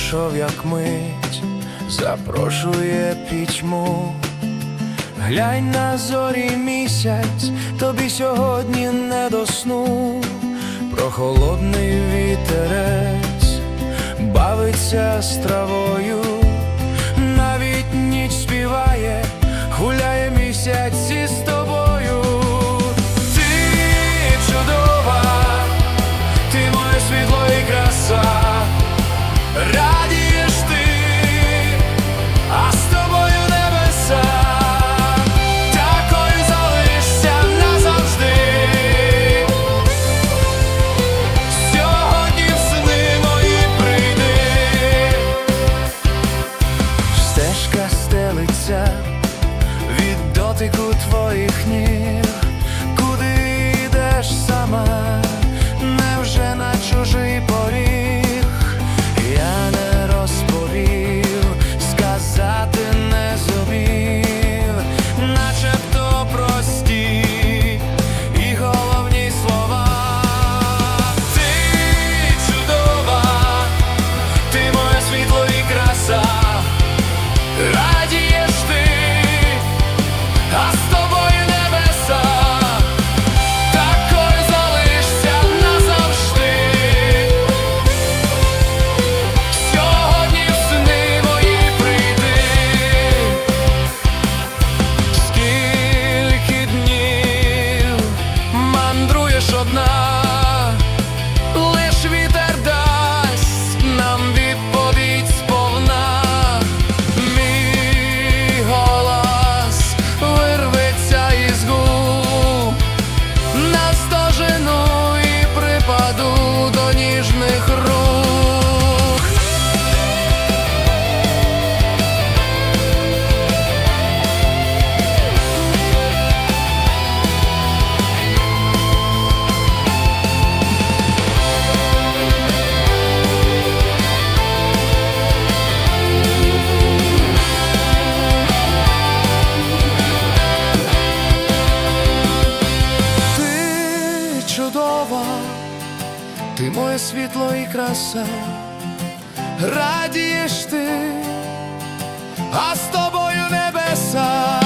пройшов, як мить, запрошує пітьму. Глянь на зорі місяць, тобі сьогодні не до сну, прохолодний вітерець бавиться з травою, навіть ніч співає, гуляє місяць. Ти моє світло і краса, радієш ти, а з тобою небеса.